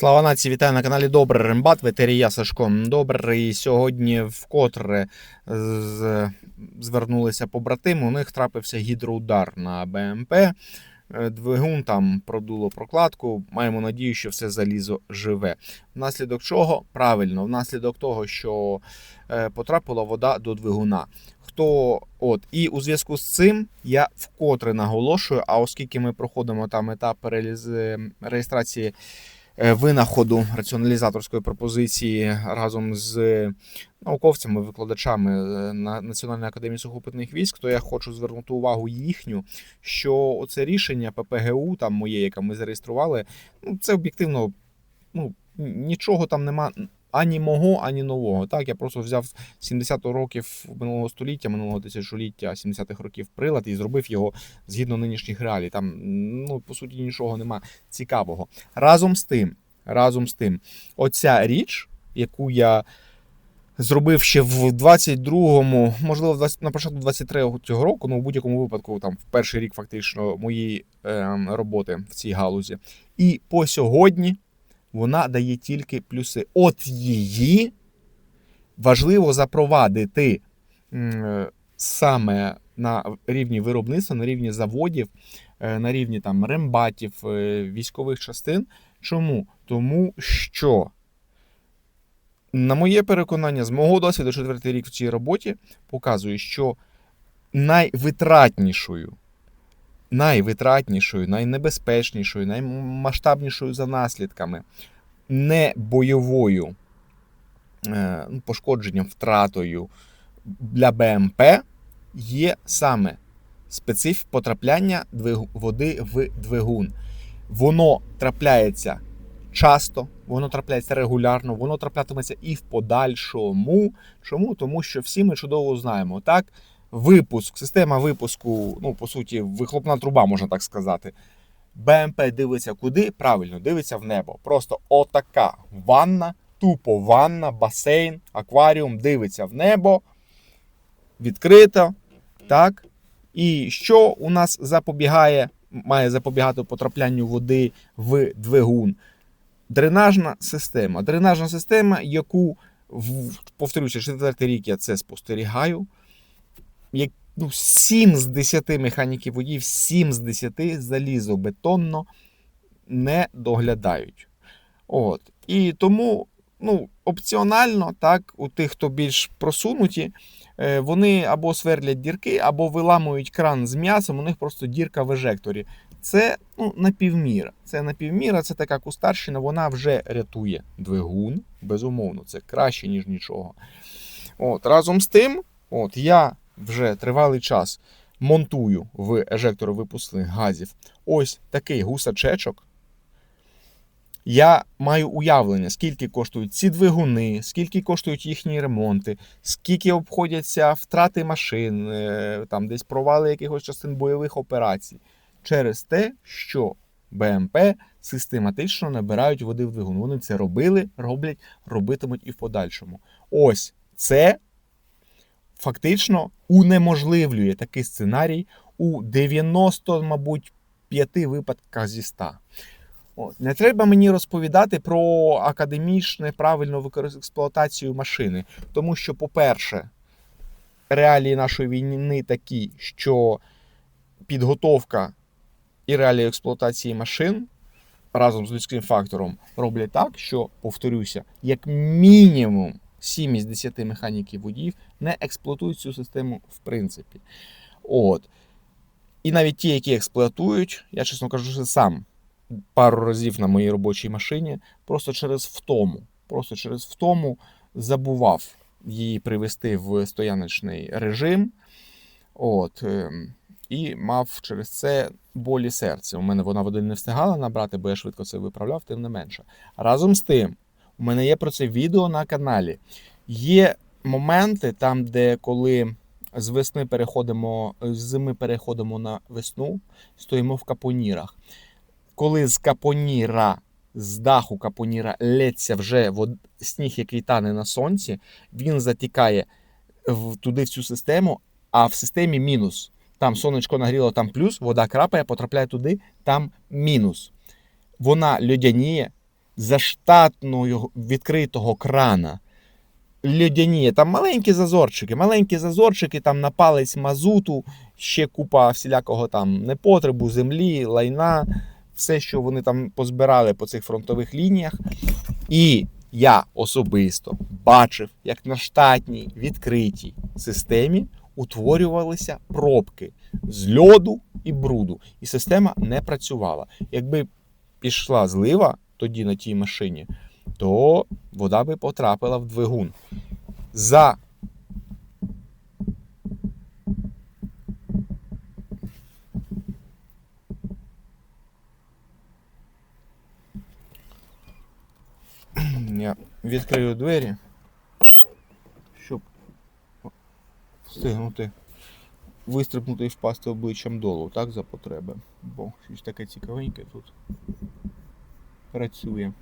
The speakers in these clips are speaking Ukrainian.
Слава нації, вітаю на каналі Добрий Рембат, ветерія Сашко Добрий. Сьогодні вкотре з... звернулися побратими. У них трапився гідроудар на БМП. Е, Двигун там продуло прокладку. Маємо надію, що все залізо живе. Внаслідок чого? Правильно, внаслідок того, що е, потрапила вода до двигуна. Хто от і у зв'язку з цим я вкотре наголошую. А оскільки ми проходимо там етап реєстрації винаходу раціоналізаторської пропозиції разом з науковцями, викладачами е, на Національної академії сухопутних військ, то я хочу звернути увагу їхню, що оце рішення ППГУ, там моє, яке ми зареєстрували, ну це об'єктивно, ну нічого там нема. Ані мого, ані нового. Так, я просто взяв 70 років минулого століття, минулого тисячоліття, 70-х років прилад і зробив його згідно нинішніх реалій. Там, ну, по суті, нічого нема цікавого. Разом з тим, разом з тим, оця річ, яку я зробив ще в 22-му, можливо, 20, на початку 23-го року, ну в будь-якому випадку, там в перший рік фактично моєї е, роботи в цій галузі. І по сьогодні вона дає тільки плюси. От її важливо запровадити саме на рівні виробництва, на рівні заводів, е, на рівні там рембатів, е, військових частин. Чому? Тому що, на моє переконання, з мого досвіду, четвертий рік в цій роботі показує, що найвитратнішою, найвитратнішою, найнебезпечнішою, наймасштабнішою за наслідками, не бойовою е, ну, пошкодженням, втратою для БМП є саме специф потрапляння води в двигун. Воно трапляється часто, воно трапляється регулярно, воно траплятиметься і в подальшому. Чому? Тому що всі ми чудово знаємо, так? Випуск, система випуску, ну, по суті, вихлопна труба, можна так сказати. БМП дивиться куди? Правильно, дивиться в небо. Просто отака ванна, тупо ванна, басейн, акваріум дивиться в небо, відкрито. Так? І що у нас запобігає, має запобігати потраплянню води в двигун? Дренажна система. Дренажна система, яку, повторюся, четвертий рік я це спостерігаю. Як, ну, 7 з 10 механіків водіїв, 7 з 10 залізобетонно не доглядають. От. І тому ну, опціонально, так, у тих, хто більш просунуті, е, вони або сверлять дірки, або виламують кран з м'ясом, у них просто дірка в ежекторі. Це ну, напівміра. Це напівміра, це така кустарщина, вона вже рятує двигун. Безумовно, це краще, ніж нічого. От, разом з тим, от, я вже тривалий час монтую в ежектор випускних газів ось такий гусачечок. Я маю уявлення, скільки коштують ці двигуни, скільки коштують їхні ремонти, скільки обходяться втрати машин, е, там десь провали якихось частин бойових операцій. Через те, що БМП систематично набирають води в двигун. Вони це робили, роблять, робитимуть і в подальшому. Ось це фактично унеможливлює такий сценарій у 90, мабуть, 5 випадках зі 100. От. Не треба мені розповідати про академічне правильну експлуатацію машини. Тому що, по-перше, реалії нашої війни такі, що підготовка і реалії експлуатації машин разом з людським фактором роблять так, що, повторюся, як мінімум 7 із 10 механіків водіїв не експлуатують цю систему в принципі. От. І навіть ті, які експлуатують, я чесно кажу, сам пару разів на моїй робочій машині, просто через втому. Просто через втому забував її привести в стояночний режим. От, ем, і мав через це болі серця. У мене вона води не встигала набрати, бо я швидко це виправляв, тим не менше. Разом з тим, у мене є про це відео на каналі. Є моменти там, де коли з весни переходимо, з зими переходимо на весну, стоїмо в капонірах. Коли з капоніра, з даху капоніра лється вже вод... сніг, який тане на сонці, він затікає в, туди в цю систему, а в системі мінус. Там сонечко нагріло, там плюс, вода крапає, потрапляє туди, там мінус. Вона льодяніє, за штатного відкритого крана льодяні, там маленькі зазорчики, маленькі зазорчики, там на палець мазуту, ще купа всілякого там непотребу, землі, лайна, все, що вони там позбирали по цих фронтових лініях. І я особисто бачив, як на штатній відкритій системі утворювалися пробки з льоду і бруду, і система не працювала. Якби пішла злива тоді на тій машині, то вода би потрапила в двигун. За Я відкрию двері, щоб встигнути вистрибнути і впасти обличчям долу, так, за потреби. Бо щось таке цікавеньке тут працює.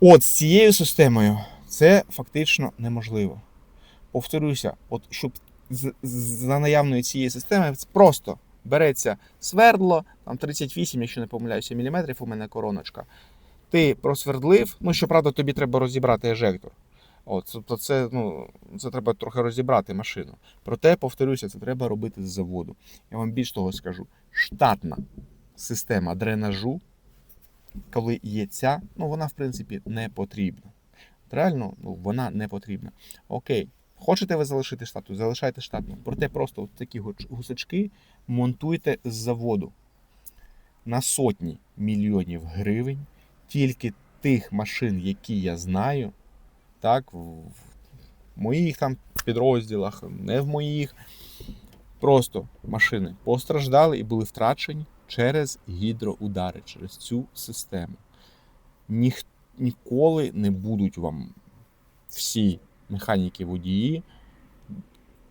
От з цією системою це фактично неможливо. Повторюся, от щоб за наявної цієї системи просто береться свердло, там 38, якщо не помиляюся, міліметрів у мене короночка. Ти просвердлив, ну щоправда, тобі треба розібрати ежектор. От, тобто це, ну, це треба трохи розібрати машину. Проте, повторюся, це треба робити з заводу. Я вам більш того скажу: штатна система дренажу, коли є ця, ну вона в принципі не потрібна. Реально, ну, вона не потрібна. Окей, хочете ви залишити штату, залишайте штатну. Проте просто от такі гусачки монтуйте з заводу на сотні мільйонів гривень тільки тих машин, які я знаю, так, в моїх там підрозділах, не в моїх. Просто машини постраждали і були втрачені через гідроудари, через цю систему. Ніх, ніколи не будуть вам всі механіки водії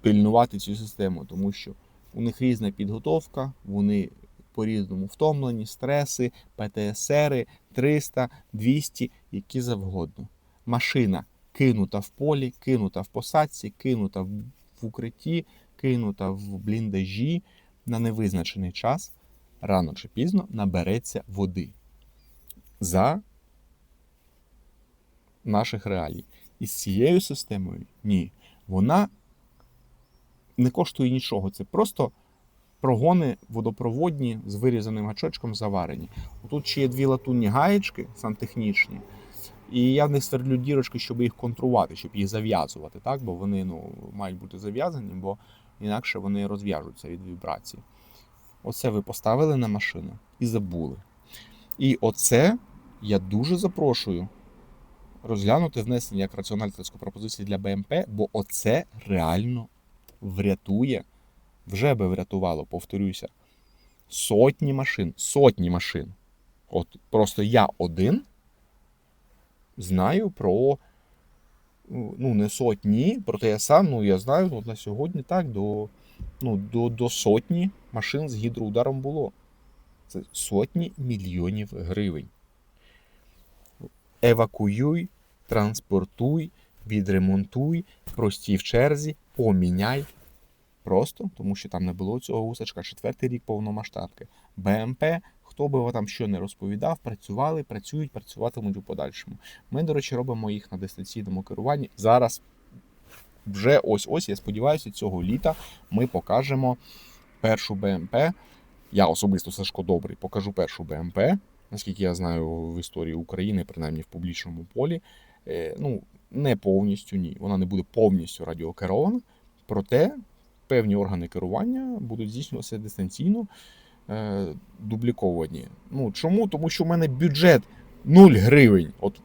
пильнувати цю систему, тому що у них різна підготовка, вони по-різному втомлені, стреси, ПТСРи, 300, 200, які завгодно. Машина кинута в полі, кинута в посадці, кинута в укритті, кинута в бліндажі на невизначений час, рано чи пізно набереться води за наших реалій. І з цією системою ні. Вона не коштує нічого. Це просто прогони водопроводні з вирізаним гачочком заварені. Тут ще є дві латунні гаєчки сантехнічні. І я в них свердлю дірочки, щоб їх контрувати, щоб їх зав'язувати, так? бо вони ну, мають бути зав'язані, бо інакше вони розв'яжуться від вібрації. Оце ви поставили на машину і забули. І оце я дуже запрошую розглянути внесення як раціональницьку пропозицію для БМП, бо оце реально врятує, вже би врятувало, повторюся, сотні машин, сотні машин. От просто я один знаю про ну, не сотні, проте я сам, ну я знаю, от на сьогодні так, до, ну, до, до сотні машин з гідроударом було. Це сотні мільйонів гривень. Евакуюй, транспортуй, відремонтуй, простій в черзі, поміняй. Просто, тому що там не було цього гусачка. Четвертий рік повномасштабки. БМП, хто би там що не розповідав, працювали, працюють, працюватимуть у подальшому. Ми, до речі, робимо їх на дистанційному керуванні. Зараз вже ось-ось, я сподіваюся, цього літа ми покажемо першу БМП. Я особисто Сашко Добрий покажу першу БМП, наскільки я знаю в історії України, принаймні в публічному полі. Е, Ну, не повністю ні. Вона не буде повністю радіокерована, проте певні органи керування будуть здійснюватися дистанційно, е, дубліковані. Ну, чому? Тому що в мене бюджет 0 гривень. От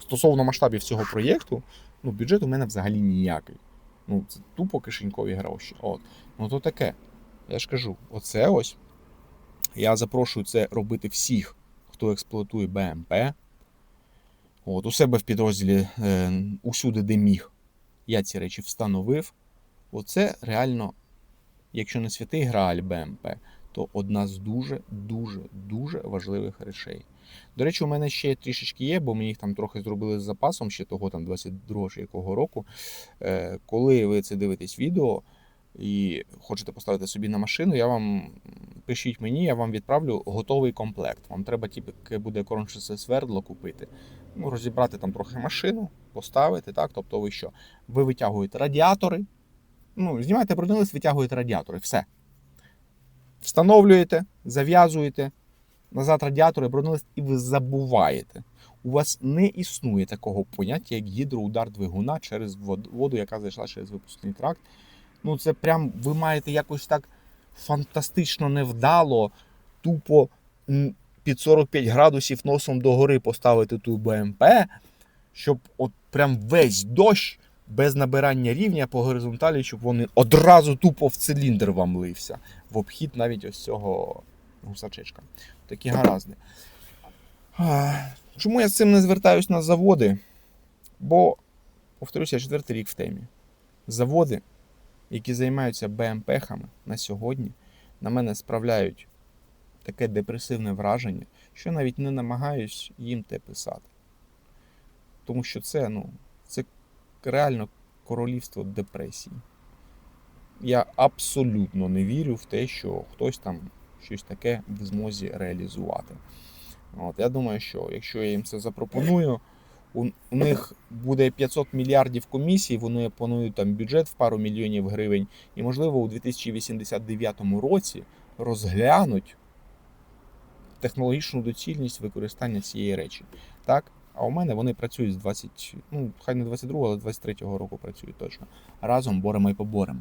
стосовно масштабів цього проєкту, ну, бюджет у мене взагалі ніякий. Ну, це тупо кишенькові гроші. От. Ну то таке. Я ж кажу, оце ось. Я запрошую це робити всіх, хто експлуатує БМП. От, у себе в підрозділі е, усюди, де міг, я ці речі встановив. Оце реально, якщо не святий Грааль БМП, то одна з дуже, дуже, дуже важливих речей. До речі, у мене ще трішечки є, бо ми їх там трохи зробили з запасом ще того там 22 чи якого року. Е, коли ви це дивитесь відео, і хочете поставити собі на машину, я вам пишіть мені, я вам відправлю готовий комплект. Вам треба тільки буде корончице свердло купити. Ну, розібрати там трохи машину, поставити, так? Тобто ви що? Ви витягуєте радіатори. Ну, знімаєте бронелист, витягуєте радіатори. Все. Встановлюєте, зав'язуєте назад радіатори, бронелист, і ви забуваєте. У вас не існує такого поняття, як гідроудар двигуна через воду, яка зайшла через випускний тракт. Ну, це прям ви маєте якось так фантастично невдало, тупо під 45 градусів носом догори поставити ту БМП, щоб от прям весь дощ без набирання рівня по горизонталі, щоб вони одразу тупо в циліндр вам лився. В обхід навіть ось цього гусачечка. Такі гаразди. Чому я з цим не звертаюсь на заводи? Бо, повторюся, я четвертий рік в темі. Заводи, які займаються БМПхами на сьогодні, на мене справляють таке депресивне враження, що навіть не намагаюсь їм те писати. Тому що це, ну, це реально королівство депресії. Я абсолютно не вірю в те, що хтось там щось таке в змозі реалізувати. От, я думаю, що якщо я їм це запропоную, у, у них буде 500 мільярдів комісій, вони планують там бюджет в пару мільйонів гривень, і, можливо, у 2089 році розглянуть технологічну доцільність використання цієї речі. Так? А у мене вони працюють з 20, ну, хай не 22, але 23-го року працюють точно. Разом боремо і поборемо.